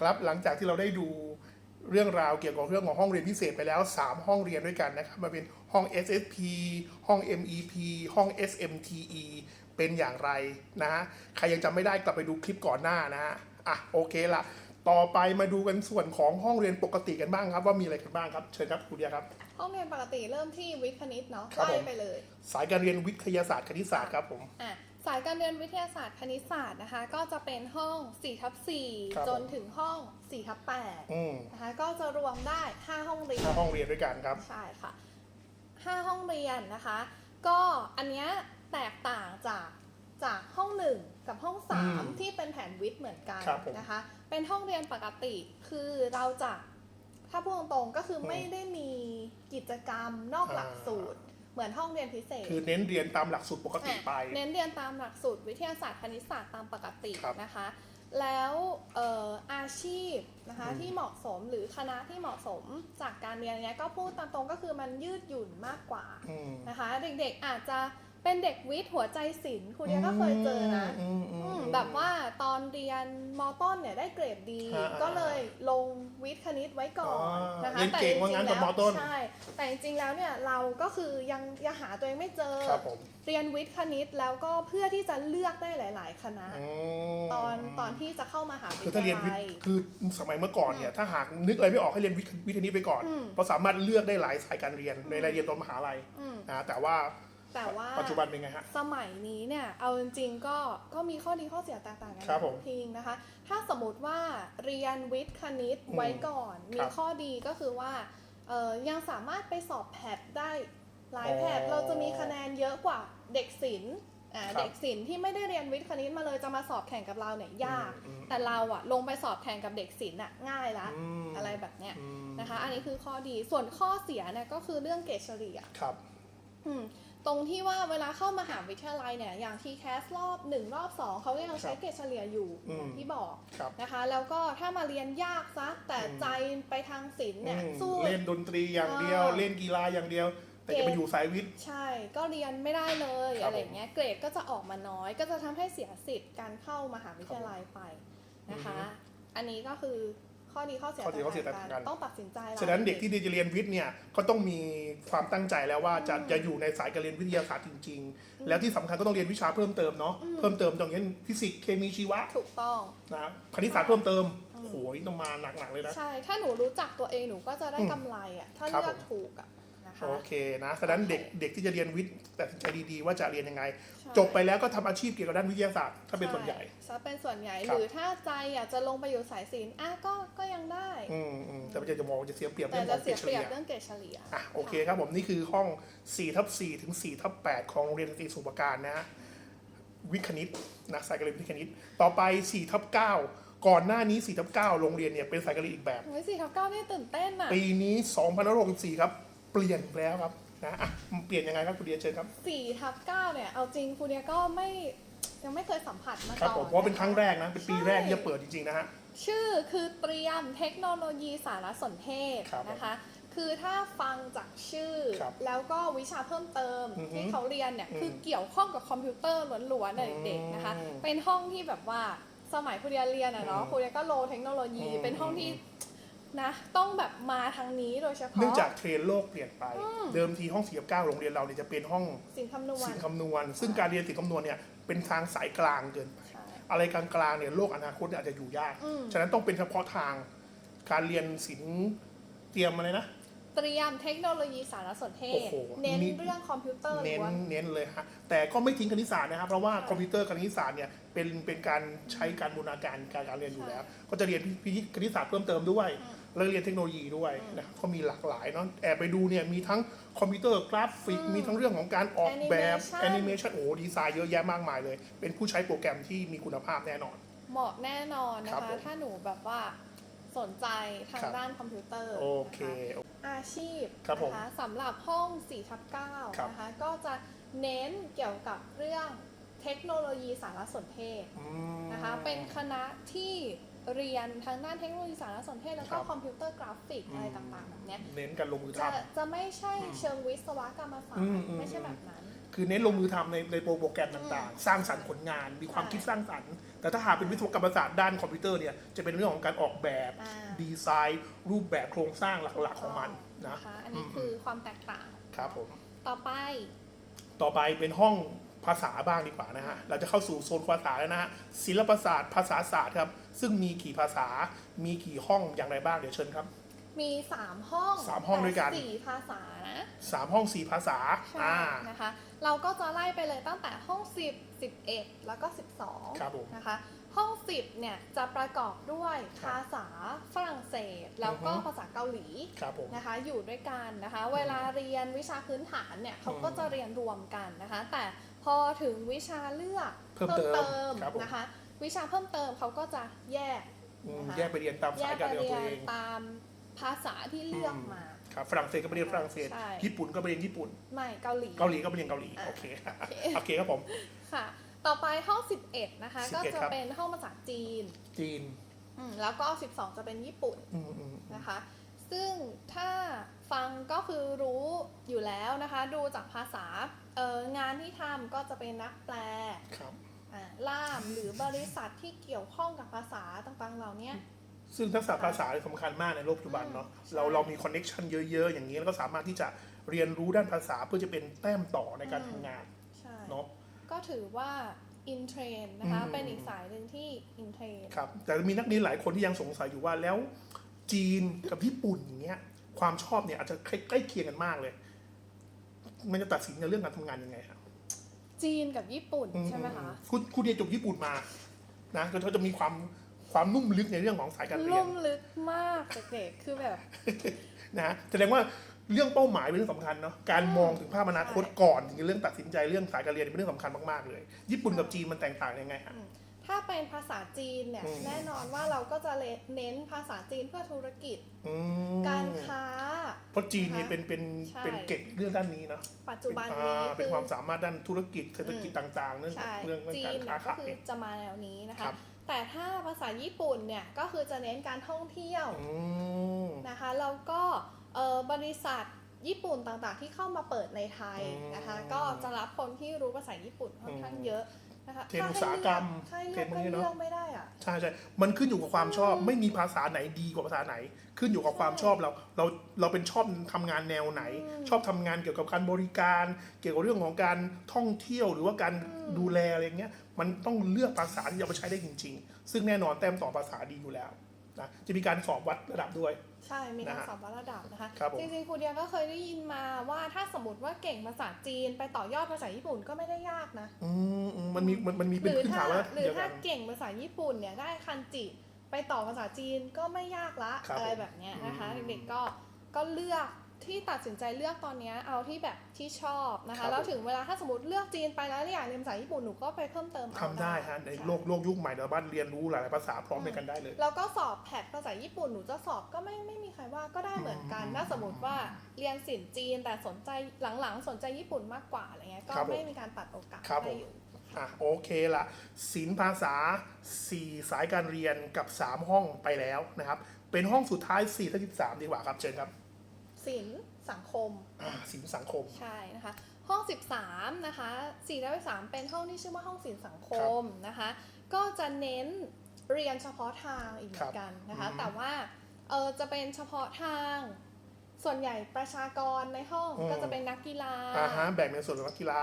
ครับหลังจากที่เราได้ดูเรื่องราวเกี่ยวกับเรื่องของห้องเรียนพิเศษไปแล้ว 3 ห้องเรียนด้วยกันนะครับมาเป็นห้อง SSP ห้อง MEP ห้อง SMTE เป็นอย่างไรนะฮะใครยังจำไม่ได้กลับไปดูคลิปก่อนหน้านะฮะอะโอเคละต่อไปมาดูกันส่วนของห้องเรียนปกติกันบ้างครับ ว่ามีอะไรกันบ้างครับเชิญครับครูเดียครับ ห้องเรียนปกติเริ่มที่วิทย์คณิตเนาะครับไล่ผม ไปเลย สายการเรียนวิทยาศาสตร์คณิตศาสตร์ครับผม อะ สายการเรียนวิทยาศาสตร์คณิตศาสตร์นะคะ ก็จะเป็นห้อง4ทับครับ 4จนถึงห้อง4ทับอืม8นะคะก็จะรวมได้ 5 ห้องเรียนห้าห้องเรียนด้วยกันครับ ใช่ค่ะ 5 ห้องเรียนนะคะ ก็อันเนี้ยแตกต่างจากจากห้อง 1 กับห้อง อืม3 ที่เป็นแผนวิทย์เหมือนกันครับผมนะคะ เป็นห้องเรียนปกติ คือเราจะถ้าพูดตรงๆก็คืออมไม่ได้มีกิจกรรมนอกหลักอ่าสูตร เหมือนห้องเรียนพิเศษ คือเน้นเรียนตามหลักสูตรปกติไป เน้นเรียนตามหลักสูตรวิทยาศาสตร์คณิตศาสตร์ตามปกติครับนะคะ แล้วเอ่ออาชีพนะคะอืมที่เหมาะสมหรือคณะที่เหมาะสมจากการเรียนเนี้ยก็พูดตามตรงก็คือมันยืดหยุ่นมากกว่าอืมนะคะ เด็กๆอาจจะ เป็นเด็กวิทย์หัวใจศิลป์คุณเดียก็เคยเจอนะอืมอืมอือืมมแบบว่าตอนเรียนมต้นเนี่ยได้เกรดดี อ่าก็เลยลงวิทย์คณิตไว้ก่อนอ๋อนะคะเรียนเก่งว่างั้นตอนมต้น ใช่ แต่จริงๆแล้วเนี่ยเราก็คือยังยังหาตัวเองไม่เจอ ครับผมเรียนวิทย์คณิตแล้วก็เพื่อที่จะเลือกได้หลาย ๆ คณะอืมตอนตอนที่จะเข้ามาหาวิคือทถ้าเรียนยาวิทลัย ย์คือสมัยเมื่อก่อนเนี่ยถ้าหากนึกอะไรไม่ออกให้เรียนวิทย์วิทย์นี้ไปก่อนอืม เพราะสามารถเลือกได้หลายสายการเรียนในรายเรียนตอนมหาลัยอืม นะแต่ว่า แต่ว่าปัจจุบันเป็นไงฮะ สมัยนี้เนี่ย เอาจริงๆก็ก็มีข้อดีข้อเสียแตกต่างกันครับผมทิ้งนะคะ ถ้าสมมติว่าเรียนวิทย์คณิตอืมไว้ก่อน มีครับข้อดีก็คือว่าเอ่อยังสามารถไปสอบแพทได้หลายอ๋อแพทเราจะมีคะแนนเยอะกว่าเด็กศิลป์อ่าครับเด็กศิลป์ที่ไม่ได้เรียนวิทย์คณิตมาเลยจะมาสอบแข่งกับเราเนี่ยยากอืมแต่เราอะลงไปสอบแข่งกับเด็กศิลป์อะง่ายละมอะไรแบบเนี้ยอืมนะคะ อันนี้คือข้อดีส่วนข้อเสียเนี่ยก็คือเรื่องเกรดเฉลี่ยครับอืม ตรงที่ว่าเวลาเข้ามหาวิทยาลัยเนี่ย อย่างทีแคสรอบ1รอบ 2 เขายังใช้เกรดเฉลี่ยอยู่อืมอย่างที่บอกครับนะคะ แล้วก็ถ้ามาเรียนยากซะแต่อืมใจไปทางศิลป์เนี่ยอืมสู้เล่นดนตรีอย่างเดียวอ่าเล่นกีฬาอย่างเดียวแต่จะไปอยู่สายวิทย์ใช่ ก็เรียนไม่ได้เลยครับอะไรอย่างเงี้ยเกรดก็จะออกมาน้อย ก็จะทำให้เสียสิทธิ์การเข้ามหาวิทยาลัยไปนะคะอือฮึอันนี้ก็คือ ข้อดีข้อเสียข้อดีข้อเสียต่างต่างกักันนต้องตัดสินใจแล้วฉะนั้นเด็กที่จะเรียนวิทย์เนี่ยก็ต้องมีความตั้งใจแล้วว่าจะอืมจะอยู่ในสายการเรียนวิทยาศาสตร์จริงอืมๆแล้วที่สำคัญก็ต้องเรียนวิชาเพิ่มเติมเนาะอืมเพิ่มเติมต้องเรียนฟิสิกส์เคมีชีวะถูกต้องนะคณิตศาสตร์เพิ่มเติมอืมโอ้ยต้องมาหนักๆเลยนะใช่ถ้าหนูรู้จักตัวเองหนูก็จะได้อืมกำไรอะถ้าครับเลือกผมถูกอะ นะคะ โอเคนะฉะนั้นเด็กเด็กที่จะเรียนวิทย์แต่สินใจดีๆ ว่าจะเรียนยังไงใช่จบไปแล้วก็ทำอาชีพเกี่ยวกับด้านวิทยาศาสตร์ ถ้าเป็นส่วนใหญ่ถ้าเป็นส่วนใหญ่ครับหรือถ้าใจอยากจะลงไปอยู่สายศิลป์อะก็ก็ยังได้อืมอืมแต่มันจะมองจะเสียเปรียบแต่เรื่องขจะองเกเสีรยดเฉเปรียลี่บยเรื่องเกรดเฉลี่ยอะโอเคครับผมนี่คือห้อง4ทับ4ถึง4ทับ8ของโรงเรียนสตรีสุปการนะฮะวิทย์คณิตนะสายการเรียนวิทย์คณิต ต่อไป4ทับ9ก่อนหน้านี้4ทับ9โรงเรียนเนี่ยเป็นสายการเรียนอีกแบบโอ้ยสี่ทับเก้านี่ตื่นเต้นอะปีนี้ 2564 ครับ เปลี่ยนแล้วครับนะอะเปลี่ยนยังไงครับคุณเดียเชิญครับสี่ทับเก้าเนี่ย เอาจริงครูเดียก็ไม่ยังไม่เคยสัมผัสมาครับก่อนผมเพราะว่าเป็นครั้งแรกนะเป็นปีแรกที่ใช่จะเปิดจริงๆนะฮะ ชื่อคือเตรียมเทคโนโลยีสารสนเทศครับนะคะ คือถ้าฟังจากชื่อ ครับแล้วก็วิชาเพิ่มเติมอือฮึที่เขาเรียนเนี่ยอืมคือเกี่ยวข้องกับคอมพิวเตอร์ล้วนๆเลยเด็กๆนะคะ อืมเป็นห้องที่แบบว่าสมัยครูเรียนเรียนอะเนาะอืมครูเรียนก็โลเทคโนโลยี อืมเป็นห้องที่ นะต้องแบบมาทางนี้โดยเฉพาะ เนื่องจากเทรนด์โลกเปลี่ยนไป อืม เดิมทีห้อง4กับ9โรงเรียนเราเนี่ยจะเป็นห้องสิ่งคำนวณศิลป์คำนวณ ซึ่งการเรียนศิลป์คำนวณเนี่ยเป็นทางสายกลางเกินไป ใช่ อะไรกลางๆเนี่ยโลกอนาคตเนี่ยอาจจะอยู่ยาก อืม ฉะนั้นต้องเป็นเฉพาะทางการเรียนศิลป์เตรียมอะไรนะ เตรียมเทคโนโลยีสารสนเทโอ้ศ โหเน้นนี่ เรื่องคอมพิวเตอร์เน้นล้วนเน้นเลยฮะแต่ก็ไม่ทิ้งคณิตศาสตร์นะครับ เพราะว่าใช่คอมพิวเตอร์คณิตศาสตร์เนี่ยเป็นเป็นการใช้การบูรณาการการการเรียนอยู่แล้ว ก็จะเรียนพิคณิตศาสตร์เพิ่มเติมด้วย อืม แล้วเรียนเทคโนโลยีด้วยนะครับก็มีหลากหลายเนาะแอบไปดูเนี่ยมีทั้งคอมพิวเตอร์กราฟิกอืมมีทั้งเรื่องของการออกแบบ Animation แอนิเมชันโอ้โหดีไซน์เยอะแยะมากมายเลย เป็นผู้ใช้โปรแกรมที่มีคุณภาพแน่นอน เหมาะแน่นอนนะครับผคะมถ้าหนูแบบว่าสนใจทางครับ ด้านคอมพิวเตอร์โอเค นะคะอาชีพครับผมนะคะสำหรับห้อง4ทับครับ 9นะคะก็จะเน้นเกี่ยวกับเรื่องเทคโนโลยีสารสนเทศ อืม นะคะเป็นคณะที่ เรียนทางด้านเทคโนโลยีสารสนเทศแล้วครัก็บคอมพิวเตอร์กราฟิกอืมอะไรต่างๆแบบเนี้ยเน้นการลงมือท จะจะไม่ใช่อืมเชิงวิศวกรรมศาสตอืมร์อืมไม่ใช่แบบนั้นำคือเน้นลงมือทำในในโปรแกรมต่างๆ สร้างสรรค์ผลงาน มีความใช่คิดสร้างสรรค์ แต่ถ้าหากเป็นวิศวกรรมศาสตร์ด้านคอมพิวเตอร์เนี่ยจะเป็นเรื่องของการออกแบบ อ่า ดีไซน์ รูปแบบโครงสร้างหลักๆของมันนะ นะคะอันนี้คือความแตกต่าง ครับผม ต่อไป ต่อไปเป็นห้องภาษาบ้างดีกว่านะฮะ เราจะเข้าสู่โซนภาษาแล้วนะฮะศิลปศาสตร์ภาษาศาสตร์ครับ ซึ่งมีกี่ภาษา มีกี่ห้องอย่างไรบ้างเดี๋ยวเชิญครับ มี3ห้องสามห้องด้วยกัน แต่สี่ภาษานะสามห้องสี่ภาษาใช่อ่า นะคะ เราก็จะไล่ไปเลยตั้งแต่ห้อง 10 11 แล้วก็ 12ครับผมนะคะ ห้อง 10เนี่ยจะประกอบด้วยครับ ภาษาฝรั่งเศส แล้วก็อือฮึภาษาเกาหลี ครับผม นะคะอยู่ด้วยกันนะคะ เวลาเรียนวิชาพื้นฐานเนี่ยเขาก็จะเรียนรวมกันนะคะ แต่พอถึงวิชาเลือกเพิ่มเติมครับผมนะคะ วิชาเพิ่มเติมเขาก็จะแยกอืมนะคะแยกไปเรียนตามแยสายกการไปเรียนของเรีตัยวเอนงตามภาษาที่เลือกมาครับฝรั่งเศสก็ไปเรียนฝรั่งเศส ใช่ ญี่ปุ่นก็ไปเรียนญี่ปุ่น ไม่เกาหลี เกาหลีก็ไปเรียนเกาหลีอ่าโอเคโอเคโอเคครับผม ค่ะ ต่อไปห้อง 11 นะคะ 11ก็จะครับ เป็นห้องภาษาจีนจีนอืมแล้วก็ 12 จะเป็นญี่ปุ่นอืมอืมนะคะ ซึ่งถ้าฟังก็คือรู้อยู่แล้วนะคะ ดูจากภาษาเอองานที่ทำก็จะเป็นนักแปล ครับอ่า ล่ามหรือบริษัทที่เกี่ยวข้องกับภาษาต่างๆเหล่านี้ซึ่งทักษะภาษาสำคัญมากในโลกปัจจุบันเนาะอืมเราเรามีคอนเน็ชันเยอะ ๆ อย่างนี้แล้วก็สามารถที่จะเรียนรู้ด้านภาษาเพื่อจะเป็นแต้มต่อในการทำงานใช่เนาะก็ถือว่าอินเทรนนะคะอืมเป็นอีกสายหนึ่งที่อินเทรนครับแต่มีนักเรียนหลายคนที่ยังสงสัยอยู่ว่าแล้วจีนกับญี่ปุ่นอย่างเงี้ยความชอบเนี่ยอาจจะใกล้เคียงกันมากเลย มันจะตัดสินในเรื่องการทำงานยังไงครับ จีนกับญี่ปุ่นใช่ไหมคะคุณคุณเรียนจบญี่ปุ่นมานะก็เขาจะมีความความนุ่มลึกในเรื่องของสายการเรียลุ่นมลึกมากเด็กๆคือแบบนะฮะแสดงว่าเรื่องเป้าหมายเป็นเรื่องสำคัญเนาะการมองถึงภาพอนาคตใช่ก่อนถึงเรื่องตัดสินใจเรื่องสายการเรียนเป็นเรื่องสำคัญมากๆเลย ญี่ปุ่นกับจีนมันแตกต่างยังไงฮะถ้าเป็นภาษาจีนเนี่ยอืมแน่นอนว่าเราก็จะเน้นภาษาจีนเพื่อธุรกิจอืมการค้าเพ ราะจีนนี่เป็นเป็นใช่ เป็นเก่งเรื่องด้านนี้เนาะปัจจุบันอ่านี้เป็นคือความสามารถด้านธุรกิจเศรษฐกิจต่างๆ เรื่องใช่เรื่องเรื่องจีการนค้าเนี่ยก็ขายคือจะมาแนวนี้นะครัคะบแต่ถ้าภาษาญี่ปุ่นเนี่ยก็คือจะเน้นการท่องเที่ยวอืม นะคะแล้วก็เอ่อบริษัทญี่ปุ่นต่างๆ ที่เข้ามาเปิดในไทยนะคะ อืมก็จะรับคนที่รู้ภาษาญี่ปุ่นค่อนข้างเยอะ นะคะเทรนด์อุตสาหกรรมใช่เทรเลืนอกด์พวกนี้ก็เนอะเลือกไม่ได้อะใช่ใช่มันขึ้นอยู่กับความชอบอืมไม่มีภาษาไหนดีกว่าภาษาไหน ขึ้นอยู่กับความชอบเราเราเราเป็นชอบทำงานแนวไหนอืมชอบทำงานเกี่ยวกับการบริการ เกี่ยวกับเรื่องของการท่องเที่ยวหรือว่าการอืมดูแลอะไรเงี้ยมันต้องเลือกภาษาที่จะเอาไปใช้ได้จริง ๆ ซึ่งแน่นอนแต้มต่อภาษาดีอยู่แล้ว นะจะมีการสอบวัดระดับด้วย ใช่ มีการนะฮะสอบวัดระดับนะคะ ครับผม จริงๆครูเดียก็เคยได้ยินมาว่าถ้าสมมติว่าเก่งภาษาจีนไปต่อยอดภาษาญี่ปุ่นก็ไม่ได้ยากนะ อืมอืมมันมีมันมันมีหเป็นรือพื้นถ้าฐานว่าหรือเดียวถ้ากัน เก่งภาษาญี่ปุ่นเนี่ยได้คันจิ ไปต่อภาษาจีนก็ไม่ยากละครับอะไรผมแบบเนี้ยนะคะอืมเด็กๆก็ก็เลือก ที่ตัดสินใจเลือกตอนเนี้ยเอาที่แบบที่ชอบนะครัคะบแล้วถึงเวลาถ้าสมมติเลือกจีนไปแล้วอยากเรียนภาษาญี่ปุ่นหนูก็ไปเพิ่มเติมเอาทำได้ฮะในช่โลกโลกยุคใหม่เราบ้านเรียนรู้หลายๆภาษาพร้อมในกันได้เลย แล้วก็สอบแพทภาษาญี่ปุ่นหนูจะสอบก็ไม่ไม่มีใครว่าก็ได้เหมือนกันอืมถ้าสมมติว่าเรียนศิลป์จีนแต่สนใจหลังๆ สนใจญี่ปุ่นมากกว่าอะไรเงี้ยก็ครับผมไม่มีการตัดโอกาสครับให้ผมอยู่อะโอเคละศิลป์ภาษา 4 สายการเรียนกับ 3 ห้องไปแล้วนะครับ เป็นห้องสุดท้าย4ทับ13 ดีกว่าครับเชิญครับ ศิลป์สังคม อ่าศิลป์สังคม ใช่นะคะ ห้อง 13 นะคะ4และ3เป็นห้องที่ชื่อว่าห้องศิลป์สังคมนะคะ ก็จะเน้นเรียนเฉพาะทางอีกเหมือนกันนะคะอืมแต่ว่าเออจะเป็นเฉพาะทาง ส่วนใหญ่ประชากรในห้องอืม ก็จะเป็นนักกีฬา อ่าฮะแบ่งเป็นส่วนของนักกีฬา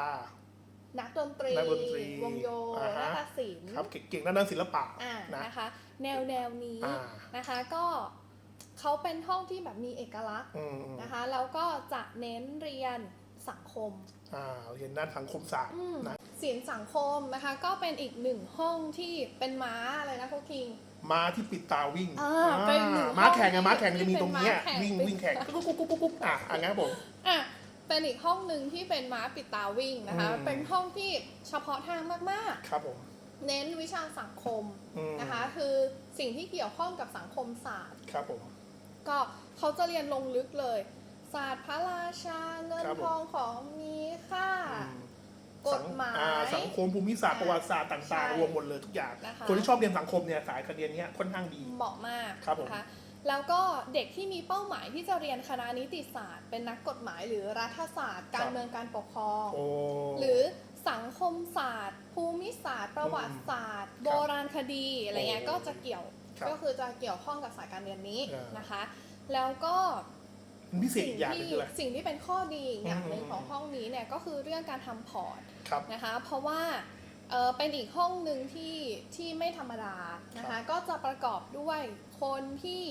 นักดนตรี นักดนตรีวงโยอ่าฮะ นาฏศิลป์ครับเก่งๆด้านด้านศิลปะอ่านะ นะคะ แนวแนวนี้อ่า นะคะ ก็ เขาเป็นห้องที่แบบมีเอกลักษณ์อืมอืมนะคะแล้วก็จะเน้นเรียนสังคมอ่าเรียนด้านสังคมศาสตร์อืมนะศิลป์สังคมนะคะ ก็เป็นอีกหนึ่งห้องที่เป็นม้าอะไรนะคุกคิง ม้าที่ปิดตาวิ่งอ่าเป็นหนึ่งม้าแข่งห้อะองม้าแข่งที่จะมีตรงเนี้ยเป็นม้าแข่ง วิ่งวิ่งแข่งกุ๊กกุ๊กกุ๊กกุ๊กกุ๊กอะอะงั้นครับผม อะเป็นอีกห้องหนึ่งที่เป็นม้าปิดตาวิ่งนะคะ อืม เป็นห้องที่เฉพาะทางมากครับผมๆ เน้นวิชาสังคมอืมนะคะ คือสิ่งที่เกี่ยวข้องกับสังคมศาสตร์ ครับผม ก็เขาจะเรียนลงลึกเลยศาสตร์พระราชาเงินครับผม ทองของมีค่าอืมกฎหมาย อ่สังคมภูมิศาสตร์ประวัติศาสตร์ใช่ต่างๆรวมหมดเลยทุกอย่าง นะคะ คนที่ชอบเรียนสังคมเนี่ยสายการเรียนเนี้ยค่อนข้างดี เหมาะมากครับผม นะคะแล้วก็เด็กที่มีเป้าหมายที่จะเรียนคณะนิติศาสตร์ เป็นนักกฎหมายหรือรัฐศาสตร์ การเมืองการปกครอง โอ้ หรือสังคมศาสตร์ ภูมิศาสตร์ ประวัติศาสตร์ครับโบราณคดีอะไรเงี้ยโอ้ ก็จะเกี่ยวครับ ก็คือจะเกี่ยวข้องกับสายการเรียนนี้เออนะคะ แล้วก็มันพิเศษสิ่อีงกอย่างหนึที่งคืออะไรสิ่งที่เป็นข้อดีอีกอย่างหนึ่งอืมของห้องนี้เนี่ยก็คือเรื่องการทำพอร์ตครับนะคะ เพราะว่าเอ่อเป็นอีกห้องหนึ่งที่ที่ไม่ธรรมดานะครัคะบก็จะประกอบด้วยคนที่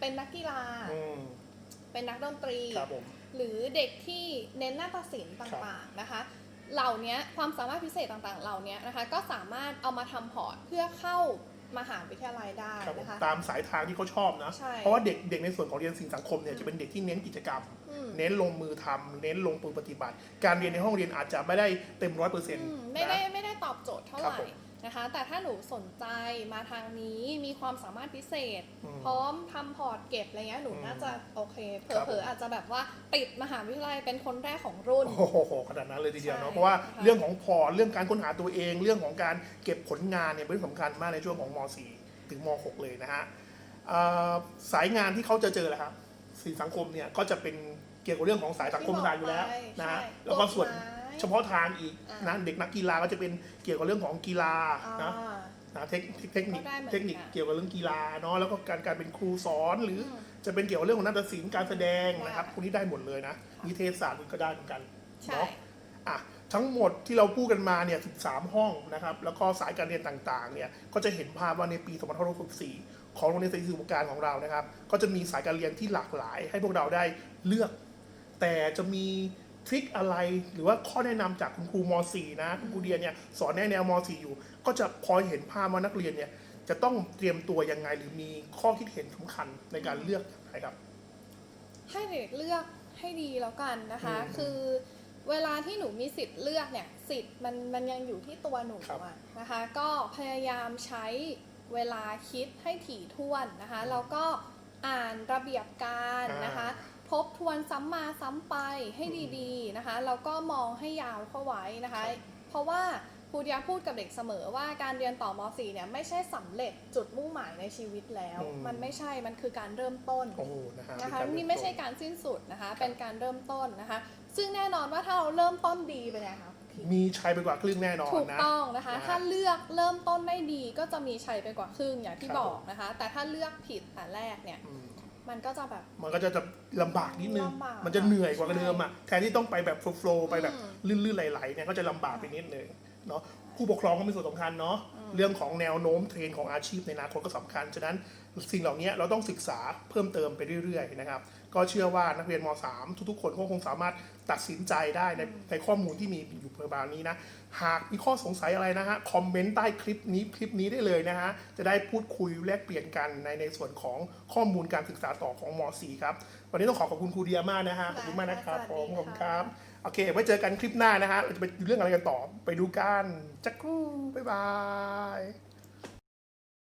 เป็นนักกีฬาอืมเป็นนักดนตรีครับผมหรือเด็กที่เน้นนาฏศิลป์ต่างๆนะคะ เหล่านี้ความสามารถพิเศษต่างๆ เหล่านี้นะคะก็สามารถเอามาทำพอร์ตเพื่อเข้า มหาวิทยาลัยได้ครับผมนะคะตามสายทางที่เขาชอบนะใช่เพราะว่าเด็กเด็กในส่วนของเรียนสิ่งสังคมเนี่ยจะเป็นเด็กที่เน้นกิจกรรมอืมเน้นลงมือทำเน้นลงมือปฏิบัติ การเรียนในห้องเรียนอาจจะไม่ได้เต็มร้อยเปอร์เซ็นต์อืมไม่ได้ไม่ได้ตอบโจทย์เท่าครัไหบร่ผม นะคะ แต่ถ้าหนูสนใจมาทางนี้มีความสามารถพิเศษ อืมพร้อมทำพอร์ตเก็บอะไรเงี้ยหนูอืมน่าจะโอเคเผครับลผมอๆอาจจะแบบว่าติดมหาวิทยาลัยเป็นคนแรกของรุ่น โอ้โหขนาดนั้นเลยทีเดียวเนาะใช่เพราะว่าค่ะเรื่องของพอร์ตเรื่องการค้นหาตัวเอง เรื่องของการเก็บผลงานเนี่ยเป็นเรื่องสำคัญมากในช่วงของม .4 ถึงม .6 เลยนะฮะเอ่อสายงานที่เขาจะเจอแหละครับสิ่งสังคมเนี่ยก็จะเป็นเกี่ยวกับเรื่องของสายสังคมศาสตร์อยู่แล้วนะฮะใช่แล้วก็ส่วนกฎหมาย เฉพาะทางอีกอ่าน นะเด็กนักกีฬาก็จะเป็นเกี่ยวกับเรื่องของกีฬาอ่า นะนะเทคเทคนิคก็ได้เหมือนกัน เทคนิคเกี่ยวกับเรื่องกีฬาเนาะแล้วก็การการเป็นครูสอนหรืออมจะเป็นเกี่ยวกับเรื่องของนาฏศิลป์การแสดงนะครับได้พวกนี้ได้หมดเลยนะค่ะนิเทศศาสตร์ก็ได้เหมือนกันใช่ เนาะ อะทั้งหมดที่เราพูดกันมาเนี่ย13 ห้องนะครับ แล้วก็สายการเรียนต่างๆ เนี่ย ก็จะเห็นภาพว่าในปี2564ของโรงเรียนสตรีสุขการของเรานะครับ ก็จะมีสายการเรียนที่หลากหลายให้พวกเราได้เลือก แต่จะมี ทริคอะไรหรือว่าข้อแนะนำจากคุณครูม .4 นะคุณครูเดียเนี่ยสอนแนแนวม .4 อยู่ ก็จะพอเห็นภาพว่านักเรียนเนี่ยจะต้องเตรียมตัวยังไงหรือมีข้อคิดเห็นสำคัญในการเลือกนะครับ ให้เด็กเลือกให้ดีแล้วกันนะคะอืมคือเวลาที่หนูมีสิทธิ์เลือกเนี่ยสิทธิ์มันมันยังอยู่ที่ตัวหนูครับอะนะคะ ก็พยายามใช้เวลาคิดให้ถี่ถ้วนนะคะแล้วก็อ่านระเบียบการนะคะ ทบทวนซ้ำมาซ้ำไปให้ดีๆนะคะแล้วก็มองให้ยาวเข้าไว้นะคะครับเพราะว่าครูเดียพูดกับเด็กเสมอว่าการเรียนต่อม .4 เนี่ยไม่ใช่สำเร็จจุดมุ่งหมายในชีวิตแล้วอืมมันไม่ใช่มันคือการเริ่มต้นโอ้โหนะฮะนะคะเป็การนี่ไม่ใช่เริ่ต้การสิ้นสุดนะคะ เป็นการเริ่มต้นนะคะ ซึ่งแน่นอนว่าถ้าเราเริ่มต้นดีไปเนี่ยค่ะมีชัยไปกว่าครึ่งแน่นอนถูกนะต้องนะคะนะฮะถ้าเลือกเริ่มต้นได้ดีก็จะมีชัยไปกว่าครึ่งอย่างที่ครับบอกนะคะ แต่ถ้าเลือกผิดแต่แรกเนี่ยอื มมันก็จะแบบ มันก็จะจะลำบากนิดนึง ลำบากมันจะเหนื่อยกว่าใช่เดิมอะ แทนที่ต้องไปแบบโฟล์ไปแบบอืมลื่นๆไหลๆเนี่ยก็จะลำบากไปนิดนึงเนาะ ผู้ปกครองก็มีส่วนสำคัญเนาะ อืม เรื่องของแนวโน้มเทรนด์ของอาชีพในอนาคตก็สำคัญ ฉะนั้นสิ่งเหล่านี้เราต้องศึกษาเพิ่มเติมไปเรื่อยๆนะครับ ก็เชื่อว่านักเรียนม .3 ทุกๆ คนก็คงสามารถตัดสินใจได้ในในข้อมูลที่มีอยู่ประมาณนี้นะ หากมีข้อสงสัยอะไรนะฮะ คอมเมนต์ใต้คลิปนี้คลิปนี้ได้เลยนะฮะ จะได้พูดคุยแลกเปลี่ยนกันในในส่วนของข้อมูลการศึกษาต่อของม .4 ครับ วันนี้ต้องขอขอบคุณครูเดียมากนะฮะ ขอบคุณมากนะครับได้ผค่ะมสวัสดีขอบคุณค่ะครับ โอเค ไว้เจอกันคลิปหน้านะฮะ เราจะไปดูเรื่องอะไรกันต่อ ไปดูกันจักรูบ๊ายบาย